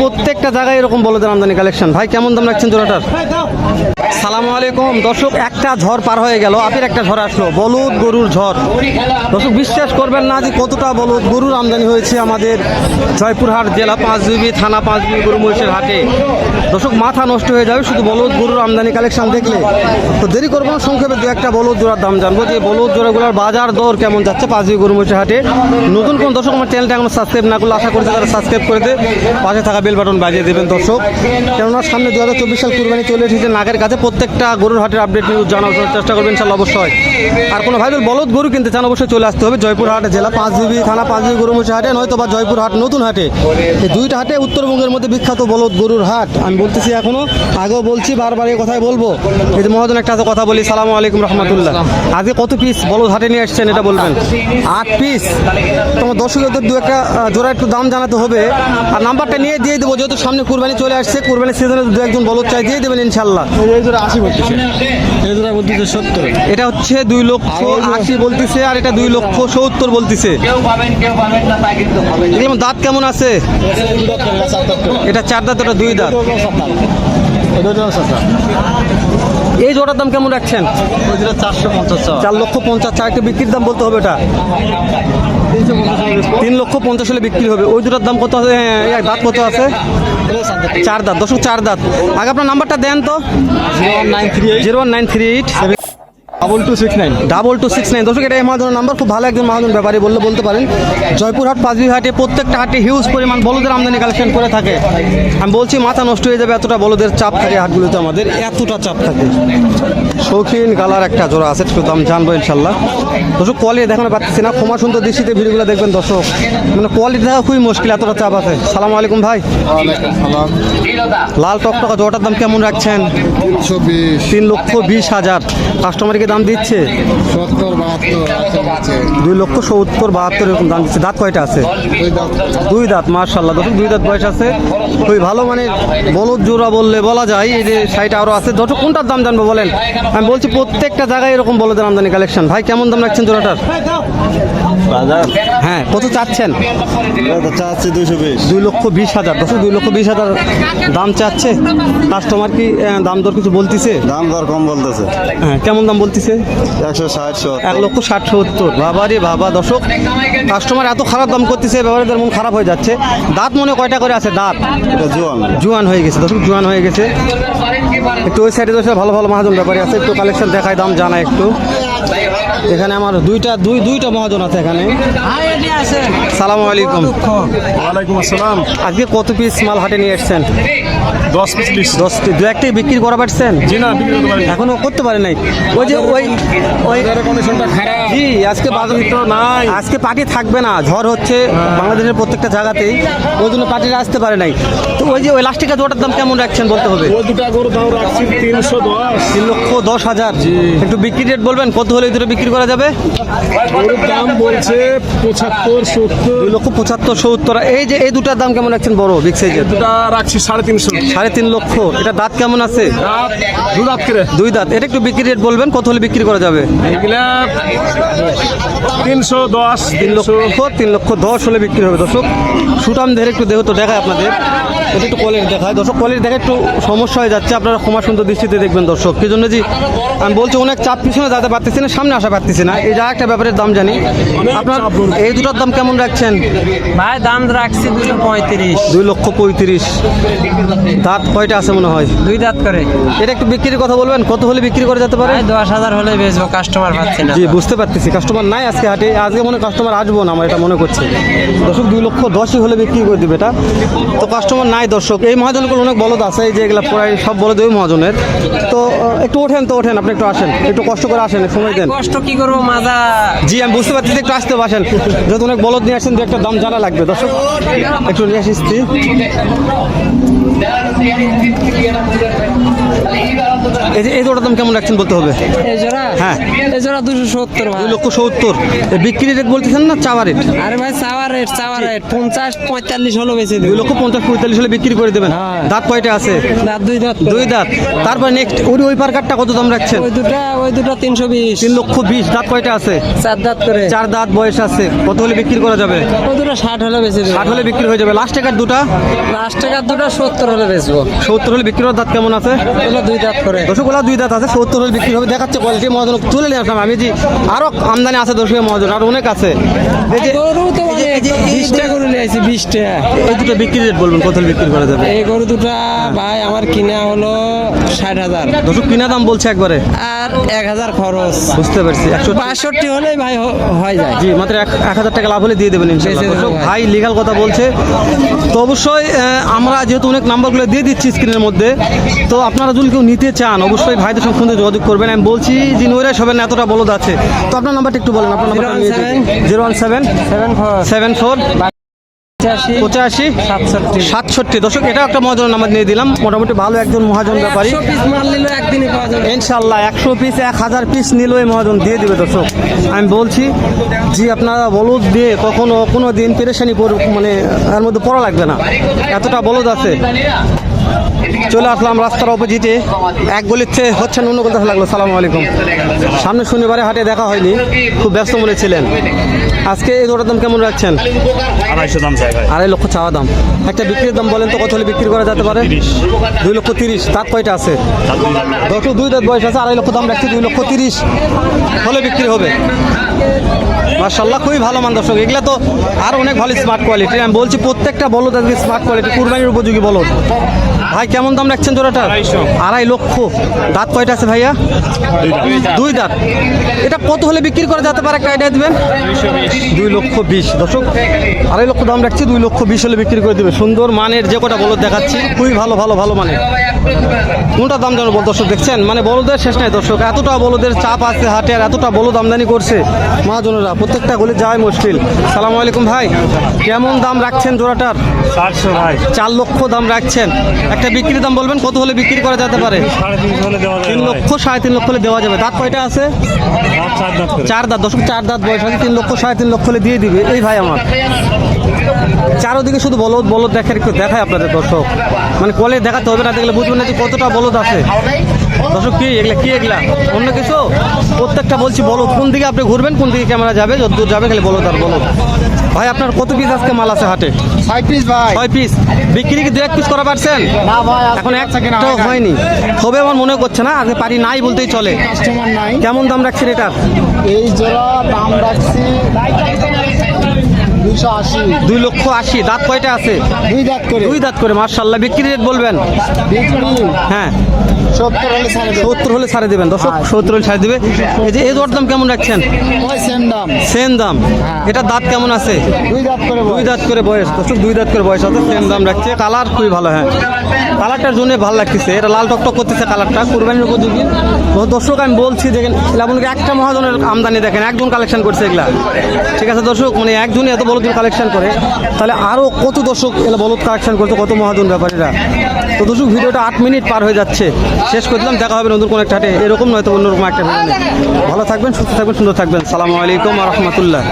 প্রত্যেকটা জায়গায় এরকম বলে বলদের আমদানি কালেকশন ভাই, কেমন দাম রাখছেন জোড়াটার? সালামু আলাইকুম। দর্শক, একটা ঝড় পার হয়ে গেল, আপের একটা ঝড় আসলো, বলুদ গরুর ঝড়। দর্শক, বিশ্বাস করবেন না যে কতটা বলুদ গরুর আমদানি হয়েছে আমাদের জয়পুরহাট জেলা পাঁচ পাঁচবিবি থানা পাঁচ পাঁচবিবি গরু মহিষের হাটে। দর্শক, মাথা নষ্ট হয়ে যাবে শুধু বলুদ গরুর আমদানি কালেকশন দেখলে। তো দেরি করব না, সংক্ষেপে দু একটা বলুদ জোড়ার দাম জানব যে বলুদ জোড়াগুলোর বাজার দর কেমন যাচ্ছে পাঁচ পাঁচবিবি গরু মহিষের হাটে। নতুন কোন দর্শক আমার চ্যানেলটা এখন সাবস্ক্রাইব না করলে আশা করছি তারা সাবস্ক্রাইব করে দে। পাশে থাকা বেল বাটন বাজিয়ে দেবেন দর্শক। কেননা সামনে দু হাজার চব্বিশ সাল কুরবানি চলে এসেছে নাগের কাছে। প্রত্যেকটা গরুর হাটের আপডেট নিউজ জানার চেষ্টা করবেন ইনশাল্লাহ অবশ্যই। আর কোনো ভাই বলদ গরু কিনতে চান, অবশ্যই চলে আসতে হবে। জয়পুর হাট জেলা পাঁচ বিবি থানা পাঁচ বিবি গরু মহিষের হাটে, নয়তো বা জয়পুর হাট, নতুন হাটে। এই দুইটা হাটে উত্তরবঙ্গের মধ্যে বিখ্যাত বলদ গরুর হাট। আমি বলতেছি এখনও আগেও বলছি, বারবার এই কথাই বলব। এই যে মহাজন একটা কথা বলি, সালামু আলাইকুম, রহমতুল্লাহ। আজকে কত পিস বলদ হাটে নিয়ে আসছেন, এটা বলবেন? আট পিস তোমার দর্শকদের দু একটা জোড়া একটু দাম জানাতে হবে। আর নাম্বারটা নিয়ে দিয়ে দেবো যেহেতু সামনে কুরবানি চলে আসছে কুরবানি সিজনে দু একজন বলদ চাই দিয়ে দেবেন ইনশাল্লাহ এই জোড়া আশি বলতেছে এই জোড়া বলতেছে সত্তর এটা হচ্ছে দুই লক্ষ আশি বলতেছে আর এটা দুই লক্ষ সত্তর বলতেছে। দাঁত কেমন আছে? এটা চার দাঁত ওটা দুই দাঁত। এই জোড়ার দাম কেমন রাখছেন? চারশো পঞ্চাশ চার লক্ষ পঞ্চাশ চার একটা বিক্রির দাম বলতে হবে এটা? তিন লক্ষ পঞ্চাশ হলে বিক্রি হবে। ওই দুটার দাম কত আছে? হ্যাঁ, দাঁত কত আছে? চার দাঁত দশক চার দাঁত। আগে আপনার নাম্বারটা দেন তো। Nine three zero one nine three eight. Double two six nine double two six nine দর্শক এটা মহাজনের নাম্বার খুব ভালো একজন মহাজন ব্যাপারী বললে বলতে পারেন। জয়পুরহাট পাঁচবি হাটে প্রত্যেকটা হাটে হিউজ পরিমাণ বলদের আমদানি কালেকশন করে থাকে। আমি বলছি মাথা নষ্ট হয়ে যাবে এতটা বলদের চাপ থাকে হাটগুলোতে আমাদের। এতটা চাপ থাকে। শৌখিন গালার একটা জোড়া আছে একটু দাম জানব ইনশাল্লাহ। দর্শক কোয়ালিটি দেখানো পাচ্ছি না। ক্ষমা সুন্দর দৃষ্টিতে ভিডিওগুলো দেখবেন দর্শক। মানে কোয়ালিটি দেখা খুবই মুশকিল এতটা চাপ আছে। সালাম আলাইকুম ভাই। লাল টকটকা জোড়াটার দাম কেমন রাখছেন? তিন লক্ষ বিশ হাজার। কাস্টমারকে দাম দিচ্ছে? সত্তর বাহাত্তর দুই লক্ষ সত্তর বাহাত্তর এরকম দাম দিচ্ছে। দাঁত কয়টা আছে? দুই দাঁত। মার্শাল্লাহ দেখুন দুই দাঁত বয়স আছে। খুবই ভালো মানে বলদ জোড়া বললে বলা যায়। এই যে সাইড আরও আছে। যত কোনটার দাম জানব বলেন? আমি বলছি প্রত্যেকটা জায়গায় এরকম বলদের আমদানি কালেকশন। ভাই কেমন দাম রাখছেন জোড়াটার? বাজার? হ্যাঁ কত চাচ্ছেন? চাচ্ছি দুশো বিশ। দুই লক্ষ বিশ হাজার। দর্শক দুই লক্ষ বিশ হাজার দাম চাচ্ছে। কাস্টমার কি দাম দর কিছু বলতেছে? দাম দর কম বলতেছে। হ্যাঁ কেমন দাম বলতেছে? একশো ষাট এক লক্ষ ষাট সত্তর। বাবা রে বাবা দর্শক কাস্টমার এত খারাপ দাম করতেছে ব্যবহারীদের মন খারাপ হয়ে যাচ্ছে। দাঁত মনে কয়টা করে আছে? দাঁত? জোয়ান। জুয়ান হয়ে গেছে দর্শক জুয়ান হয়ে গেছে। একটু ওই সাইডে ভালো ভালো মহাজন ব্যাপারী আছে একটু কালেকশন দেখায় দাম জানায় একটু। এখানে আমার দুইটা দুই দুইটা মহাজন আছে এখানে। সালাম আলাইকুম। ওয়ালাইকুম আসসালাম। আজকে কত পিস মাল হাটে নিয়ে এসছেন? দশ পিস লিস্ট দশ দু একটাই বিক্রি করা পারছেন? জি না বিক্রি করতে এখনও করতে পারে নাই। ওই যে ওই ওই কন্ডিশনটা খারাপ। জি আজকে বাজার তো নাই। আজকে পার্টি থাকবে না। ঝড় হচ্ছে বাংলাদেশের প্রত্যেকটা জায়গাতেই। ওই জন্য পার্টিরা আসতে পারে নাই। তো ওই যে ওই লাস্টিকা জোটার দাম কেমন রাখছেন বলতে হবে? ওই দুটা গরু দাম রাখছি তিনশো দশ। তিন লক্ষ দশ হাজার। একটু বিক্রি রেট বলবেন কত হলে এই দুটো বিক্রি করা যাবে? দাম বলছে পঁচাত্তর সত্তর। দুই লক্ষ পঁচাত্তর সত্তর। এই যে এই দুটার দাম কেমন রাখছেন বড় বিগ সাইজের দুটা রাখছি সাড়ে তিনশো। সাড়ে তিন লক্ষ। এটা দাঁত কেমন আছে? রাত দু রাত করে। দুই দাঁত। এটা একটু বিক্রি রেট বলবেন কত হলে বিক্রি করা যাবে? এগুলা তিনশো দশ তিন লক্ষ তিন লক্ষ দশ হলে বিক্রি হবে। দর্শক সুটাম ধরে একটু দেহ তো দেখায় আপনাদের। এটা একটু কোয়ালিটি দেখায়। দর্শক কোয়ালিটি দেখে একটু সমস্যা হয়ে যাচ্ছে। আপনারা ক্ষমা সুন্দর দৃষ্টিতে দেখবেন দর্শক। সেই জন্য যে আমি বলছি অনেক চাপ পিছনে যাতে পারতেছি না সামনে আসা পারতেছি না। এই যা একটা ব্যাপারের দাম জানি। আপনার এই দুটার দাম কেমন রাখছেন? ভাই দাম রাখছি দুশো পঁয়ত্রিশ। দুই লক্ষ পঁয়ত্রিশ। দাঁত কয়টা আছে মনে হয়? দুই দাঁত করে। এটা একটু বিক্রির কথা বলবেন। কত হলে বিক্রি করে যেতে পারে? দশ হাজার হলে বেচবো কাস্টমার পাচ্ছি না জি বুঝতে পারতেছি। কাস্টমার নাই আজকে হাটে। আজকে মনে কাস্টমার আসব না আমার এটা মনে করছে। দর্শক দুই লক্ষ দশই হলে বিক্রি করে দিবে এটা। তো কাস্টমার নাই দর্শক এই মহাজনগুলো অনেক বলদ আছে এই যে এগুলো প্রায় সব বলদ ওই মহাজনের। তো একটু ওঠেন তো ওঠেন আপনি একটু আসেন একটু কষ্ট করে আসেন সময় দেন। কষ্ট কি করব মাজা? জি আমি বুঝতে পারছি একটু আসতে পারেন যেহেতু অনেক বলদ নিয়ে আসেন দু একটা দাম জানা লাগবে দর্শক। একটু নিয়ে আসিস এই জোড়ার দাম কেমন রাখছেন বলতে হবে? হ্যাঁ। এই জোড়া দুশো সত্তর দুই লক্ষ সত্তর। বিক্রি রেট বলতেছেন না চাওয়া রেট আরে ভাই চাওয়া রেট চাওয়া রেট পঞ্চাশ পঁয়তাল্লিশ হলো বেশি দুই লক্ষ পঞ্চাশ পঁয়তাল্লিশ হলে বিক্রি করে দেবেন। হ্যাঁ। দাঁত কয়টা আছে? দাঁত দুই দাঁত। দুই দাঁত। তারপর নেক্সট ওই ওই পার্কারটা কত দাম রাখছেন? ওই দুটা ওই দুটা তিনশো বিশ। তিন লক্ষ বিশ। দাঁত কয়টা আছে? চার দাঁত করে। চার দাঁত বয়স আছে। কত হলে বিক্রি করা যাবে? ওই দুটো ষাট হলে বেশি ষাট হলে বিক্রি হয়ে যাবে। লাস্ট টাকার দুটা? লাস্ট টাকার দুটো সত্তর হলে বেচবো। সত্তর হলে বিক্রি হওয়ার দাঁত কেমন আছে? দুই দাঁত করে। দশগুলা দুই দাঁত আছে সত্তর হলে বিক্রি হবে। দেখাচ্ছে কোয়ালিটি মহাজন তুলে নিয়ে আসলাম। আমি যে আরও আমদানি আছে দশকে মহাজন আর অনেক আছে। এই যে বিশটা গরু নিয়ে আসি বিশটা। এই দুটো বিক্রি রেট বলবেন কত বিক্রি করা যাবে? এই গরু দুটা ভাই আমার কিনা হলো ষাট হাজার। দশক কিনা দাম বলছে একবারে। আর এক হাজার খরচ। বুঝতে পারছি একশো বাষট্টি হলেই ভাই হয়ে যায়। জি মাত্র এক এক হাজার টাকা লাভ হলে দিয়ে দেবেন ভাই। লিগাল কথা বলছে। তো অবশ্যই আহ, আমরা যেহেতু অনেক নাম্বারগুলো দিয়ে দিচ্ছি স্ক্রিনের মধ্যে। তো আপনারা যদি কেউ নিতে চান অবশ্যই ভাইদের সঙ্গে ফোনে যোগাযোগ করবেন। আমি বলছি যে নৈরাশ হবেন না, এতটা বলদ আছে। তো আপনার নাম্বারটা একটু বলেন আপনার number zero one seven seven four seven four পঁচাশি সাতষট্টি। সাতষট্টি। দর্শক এটা একটা মহাজনের নাম্বার নিয়ে দিলাম। মোটামুটি ভালো একজন মহাজন ব্যাপারী। ইনশাল্লাহ একশো পিস এক হাজার পিস নিল এই মহাজন দিয়ে দিবে দর্শক। আমি বলছি যে আপনারা বলদ দিয়ে কখনো কোনো দিন পেরেশানি মানে এর মধ্যে পড়া লাগবে না। এতটা বলদ আছে। চলে আসলাম রাস্তার অপোজিটে। এক গলিতে হচ্ছেন অন্য গলিতে লাগল, সালাম আলাইকুম। সামনে শনিবারে হাটে দেখা হয়নি, খুব ব্যস্ত বলেছিলেন ছিলেন। আজকে এই জোড়ার দাম কেমন রাখছেন? আড়াইশো দাম আড়াই লক্ষ চাওয়া দাম। একটা বিক্রির দাম বলেন তো কত হলে বিক্রি করা যেতে পারে? দুই লক্ষ তিরিশ। তার কয়টা আছে? দশ দুই দাঁত বয়স আছে আড়াই লক্ষ দাম রাখছি দুই লক্ষ তিরিশ। হলে বিক্রি হবে। মার্শাল্লাহ খুবই ভালো মান দর্শক। এগুলা তো আর অনেক ভালো স্মার্ট কোয়ালিটি আমি বলছি প্রত্যেকটা বলদ আজকে স্মার্ট কোয়ালিটি কুরবানির উপযোগী বলদ। ভাই কেমন দাম রাখছেন জোড়াটা? আড়াই লক্ষ। দাঁত কয়টা আছে ভাইয়া? দুই দাঁত। এটা কত হলে বিক্রি করা যেতে পারে? একটা আইডিয়া দিবেন? দুই লক্ষ বিশ। দর্শক আড়াই লক্ষ দাম রাখছি দুই লক্ষ বিশ হলে বিক্রি করে দেবে। সুন্দর মানের যে কটা বলদ দেখাচ্ছি খুবই ভালো ভালো ভালো মানের। কোনটা দাম জানো বল দর্শক দেখছেন? মানে বলদের শেষ নাই দর্শক। এতটা বলদের চাপ আছে হাটে আর এতটা বলদ আমদানি করছে। মহাজনেরা প্রত্যেকটা গলি যায় মুশকিল। সালাম আলাইকুম ভাই কেমন দাম রাখছেন জোড়াটার? চারশো ভাই। চার লক্ষ দাম রাখছেন। একটা বিক্রির দাম বলবেন কত হলে বিক্রি করা যেতে পারে? তিন লক্ষ সাড়ে তিন লক্ষ হলে দেওয়া যাবে। দাঁত কয়টা আছে? চার দাঁত করে। চার দাঁত দশক চার দাঁত বয়স আছে তিন লক্ষ সাড়ে তিন লক্ষ হলে দিয়ে দিবে। এই ভাই আমার। চারোদিকে শুধু বলদ বলদ দেখার একটু দেখায় আপনাদের দর্শক। মানে কলে দেখাতে হবে না, দেখলে বুঝবেন না যে কতটা বলদ আছে। দর্শক, কি এগুলা কি এগুলা? অন্য কিছু? প্রত্যেকটা বলছি বলদ। কোন দিকে আপনি ঘুরবেন, কোন দিকে ক্যামেরা যাবে? যতদূর যাবে খালি বলদ আর বলদ। ভাই আপনার কত পিস আজকে মাল আছে হাটে? ছয় পিস ভাই। ছয় পিস বিক্রি কি দু এক পিস করা পারছেন? না ভাই এখন একটাও হয়নি। তবে আমার মনে করছে না আগে পারি নাই বলতেই চলে। কাস্টমার নাই। কেমন দাম রাখছেন এটার? এই জোড়া দাম রাখছি দুই লক্ষ আশি। দাঁত কয়টা আছে? দুই দাঁত করে। দুই দাঁত করে মার্শাল্লাহ বিক্রি রেট বলবেন? হ্যাঁ। সত্তর হলে ছাড়ে দেবেন। দর্শক সত্তর হলে ছাড়ে দেবে। এই যে এই কেমন রাখছেন? সেম দাম। এটা দাঁত কেমন আছে? দুই দাঁত করে দুই দাঁত করে বয়স। দর্শক দুই দাঁত করে বয়স আছে সেম দাম রাখছে। কালার খুবই ভালো হ্যাঁ। কালারটার জন্য ভালো লাগতেছে। এটা লাল টকটক করতেছে কালারটা কুরবানির উপযোগী। দর্শক আমি বলছি দেখেন এলাবনকে একটা মহাজনের আমদানি দেখেন একজন কালেকশন করছে এগুলা। ঠিক আছে দর্শক মানে একজনই এত বলদ কালেকশন করে, তাহলে আরও কত দর্শক এলা বলদ কালেকশন করতো, কত মহাজন ব্যাপারীরা? তো দর্শক, ভিডিওটা আট মিনিট পার হয়ে যাচ্ছে। শেষ করে দিলাম, দেখা হবে নতুন কোনো একটা হাটে। এরকম নয়তো অন্যরকম একটা ভালো থাকবেন, সুস্থ থাকবেন, সুন্দর থাকবেন। সালামু আলাইকুম রহমতুল্লাহ।